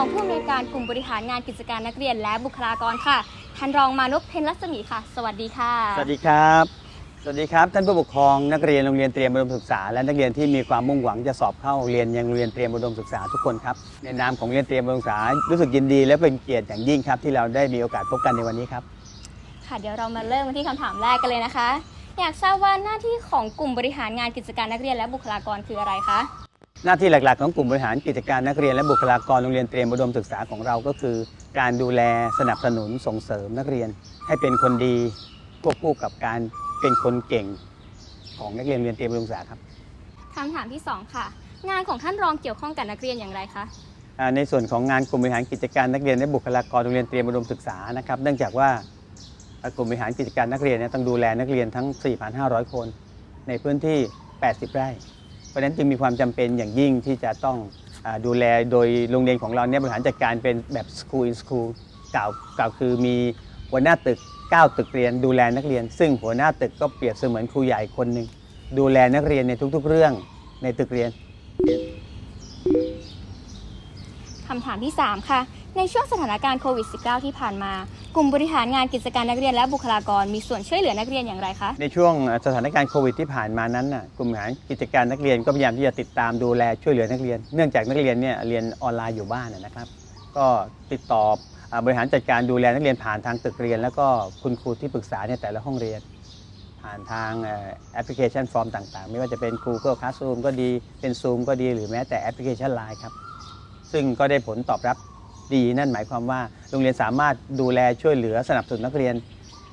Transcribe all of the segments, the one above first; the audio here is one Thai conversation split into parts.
การกลุ่มบริหารงานกิจการนักเรียนและบุคลากรค่ะ ท่านรองมานพเพ็ญรัศมีค่ะ สวัสดีค่ะ สวัสดีครับ สวัสดีครับ ท่านผู้ปกครองนักเรียนโรงเรียนเตรียมอุดมศึกษา และนักเรียนที่มีความมุ่งหวังจะสอบเข้าเรียนยังโรงเรียนเตรียมอุดมศึกษาทุกคนครับในนามของเรียนเตรียมอุดมศึกษารู้สึกยินดีและเป็นเกียรติอย่างยิ่งครับ ที่เราได้มีโอกาสพบกันในวันนี้ครับค่ะเดี๋ยวเรามาเริ่มกันที่คำถามแรกกันเลยนะคะ อยากทราบว่าหน้าที่ของกลุ่มบริหารงานกิจการนักเรียนและบุคลากรคืออะไรคะ หน้าที่หลัก ๆ ของกลุ่มบริหารกิจการนักเรียนและบุคลากรโรงเรียนเตรียมอุดมศึกษาของเราก็คือ การดูแลสนับสนุนส่งเสริมนักเรียน ให้เป็นคนดีควบคู่กับการเป็นคนเก่งของนักเรียนเรียนเตรียมอุดมศึกษาครับคำถามที่สองค่ะ งานของท่านรองเกี่ยวข้องกับนักเรียนอย่างไรคะอ่าในส่วนของงานกลุ่มบริหารกิจการนักเรียนและบุคลากรโรงเรียนเตรียมอุดมศึกษานะครับ เนื่องจากว่าอ่ากลุ่มบริหารกิจการนักเรียนเนี่ยต้องดูแลนักเรียนทั้ง 4,500 คน ในพื้นที่ 80 ไร่ เพราะฉะนั้นจึงมีความจำเป็นอย่างยิ่งที่จะต้องอดูแลโดยโรงเรียนของเราเนี่ยบริหารจัดการเป็นแบบ school in school กล่าวกล่าวคือมีหัวหน้าตึก 9 ตึกเรียนดูแลนักเรียน ซึ่งหัวหน้าตึกก็เปรียบเสมือนครูใหญ่คนหนึ่งดูแลนักเรียนในทุกๆ เรื่องในตึกเรียนคำถามที่ 3 ค่ะ ในช่วงสถานการณ์โควิด -19 ที่ผ่านมา กลุ่มบริหารงานกิจการนักเรียนและบุคลากรมีส่วนช่วยเหลือนักเรียนอย่างไรคะ ในช่วงสถานการณ์โควิดที่ผ่านมานั้นน่ะกลุ่มบริหารกิจการนักเรียนก็พยายามที่จะติดตามดูแลช่วยเหลือนักเรียน เนื่องจากนักเรียนเนี่ยเรียนออนไลน์อยู่บ้านนะครับ ก็ติดต่อบริหารจัดการดูแลนักเรียนผ่านทางตึกเรียน แล้วก็คุณครูที่ปรึกษาในแต่ละห้องเรียน ผ่านทางแอปพลิเคชันฟอร์มต่างๆ ไม่ว่าจะเป็น Google Classroom ก็ดีเป็น Zoom ก็ดีหรือแม้แต่แอปพลิเคชัน Line ครับซึ่งก็ได้ผลตอบรับ ดี นั่นหมายความว่าโรงเรียนสามารถดูแลช่วยเหลือสนับสนุนนักเรียน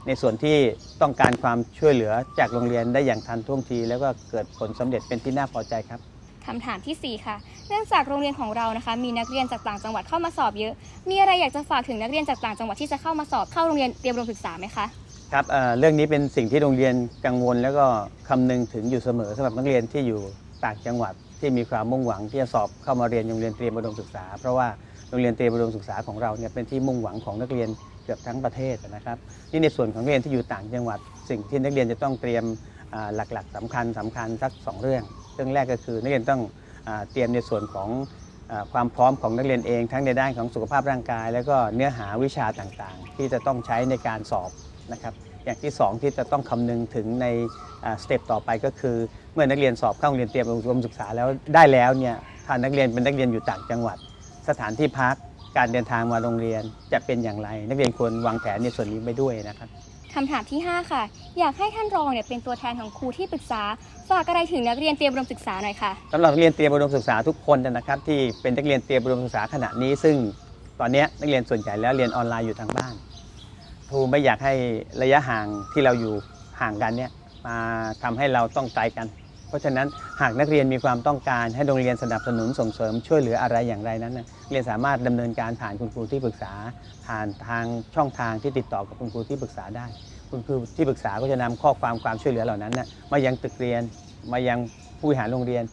ในส่วนที่ต้องการความช่วยเหลือจากโรงเรียนได้อย่างทันท่วงที แล้วก็เกิดผลสำเร็จเป็นที่น่าพอใจครับคำถามทีสี่ 4 ค่ะ เนื่องจากโรงเรียนของเรานะคะ มีนักเรียนจากต่างจังหวัดเข้ามาสอบเยอะ มีอะไรอยากจะฝากถึงนักเรียนจากต่างจังหวัดที่จะเข้ามาสอบเข้าโรงเรียนเตรียมอุดมศึกษาไหมคะครับเอ่อเรื่องนี้เป็นสิ่งที่โรงเรียนกังวล แล้วก็คำนึงถึงอยู่เสมอสำหรับนักเรียนที่อยู่ ต่างจังหวัดที่มีความมุ่งหวังที่จะสอบเข้ามาเรียนโรงเรียนเตรียมอุดมศึกษา เพราะว่าโรงเรียนเตรียมอุดมศึกษาของเราเนี่ยเป็นที่มุ่งหวังของนักเรียนเกือบทั้งประเทศนะครับนี่ในส่วนของนักเรียนที่อยู่ต่างจังหวัด สิ่งที่นักเรียนจะต้องเตรียมหลักๆสำคัญสำคัญสักสองเรื่อง เรื่องแรกก็คือนักเรียนต้องเตรียมในส่วนของความพร้อมของนักเรียนเองทั้งในด้านของสุขภาพร่างกาย แล้วก็เนื้อหาวิชาต่างๆ ที่จะต้องใช้ในการสอบนะครับอย่างที่ 2 ที่จะต้องคำนึงถึงในสเต็ปต่อไปก็คือ เมื่อนักเรียนสอบเข้าโรงเรียนเตรียมอุดมศึกษาแล้วได้แล้วเนี่ยถ้านักเรียนเป็นนักเรียนอยู่ต่างจังหวัด สถานที่พักการเดินทางมาโรงเรียนจะเป็นอย่างไร นักเรียนควรวางแผนในส่วนนี้ไปด้วยนะครับคำถามที่ 5 ค่ะ อยากให้ท่านรองเนี่ยเป็นตัวแทนของครูที่ปรึกษาฝากอะไรถึงนักเรียนเตรียมอุดมศึกษาหน่อยค่ะสำหรับนักเรียนเตรียมอุดมศึกษาทุกคนนะครับที่เป็นนักเรียนเตรียมอุดมศึกษาขณะนี้ ซึ่งตอนนี้นักเรียนส่วนใหญ่แล้วเรียนออนไลน์อยู่ทางบ้านครูไม่อยากให้ระยะห่างที่เราอยู่ห่างกันเนี่ยมาทำให้เราต้องไกลกัน เพราะฉะนั้นหากนักเรียนมีความต้องการให้โรงเรียนสนับสนุนส่งเสริมช่วยเหลืออะไรอย่างไรนั้นนะเรียนสามารถดำเนินการผ่านคุณครูที่ปรึกษา ผ่านทางช่องทางที่ติดต่อกับคุณครูที่ปรึกษาได้ คุณครูที่ปรึกษาก็จะนำข้อความความช่วยเหลือเหล่านั้นนะมายังตึกเรียน มายังผู้บริหารโรงเรียน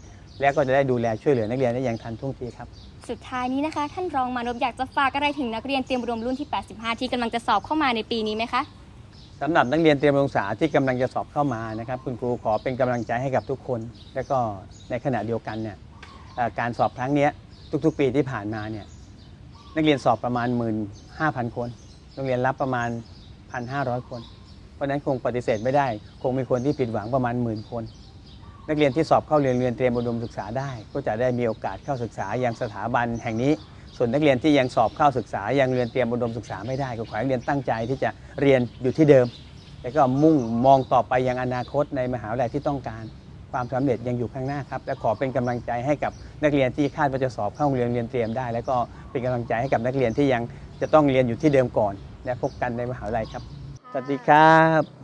และก็จะได้ดูแลช่วยเหลือนักเรียนได้อย่างทันท่วงทีครับสุดท้ายนี้นะคะ ท่านรองมานพอยากจะฝากอะไรถึงนักเรียนเตรียมอุดมรุ่นที่ 85 ที่กำลังจะสอบเข้ามาในปีนี้ไหมคะ สำหรับนักเรียนเตรียมอุดมศึกษาที่กำลังจะสอบเข้ามานะครับ คุณครูขอเป็นกำลังใจให้กับทุกคน และก็ในขณะเดียวกันเนี่ยการสอบครั้งนี้ทุกๆ ปีที่ผ่านมาเนี่ยนักเรียนสอบประมาณ 15,000 คนโรงเรียนรับประมาณ 1,500 คน เพราะนั้นคงปฏิเสธไม่ได้ คงมีคนที่ผิดหวังประมาณหมื่นคน นักเรียนที่สอบเข้าเรียนเรียนเตรียมอุดมศึกษาได้ ก็จะได้มีโอกาสเข้าศึกษายังสถาบันแห่งนี้ ส่วนนักเรียนที่ยังสอบเข้าศึกษา ยังเรียนเตรียมอุดมศึกษาไม่ได้ก็ขอให้เรียนตั้งใจที่จะเรียนอยู่ที่เดิม แล้วก็มุ่งมองต่อไปยังอนาคตในมหาวิทยาลัยที่ต้องการความสำเร็จยังอยู่ข้างหน้าครับ และขอเป็นกำลังใจให้กับนักเรียนที่คาดว่าจะสอบเข้าโรงเรียนเรียนเตรียมได้ แล้วก็เป็นกำลังใจให้กับนักเรียนที่ยังจะต้องเรียนอยู่ที่เดิมก่อน และพบกันในมหาวิทยาลัยครับ สวัสดีครับ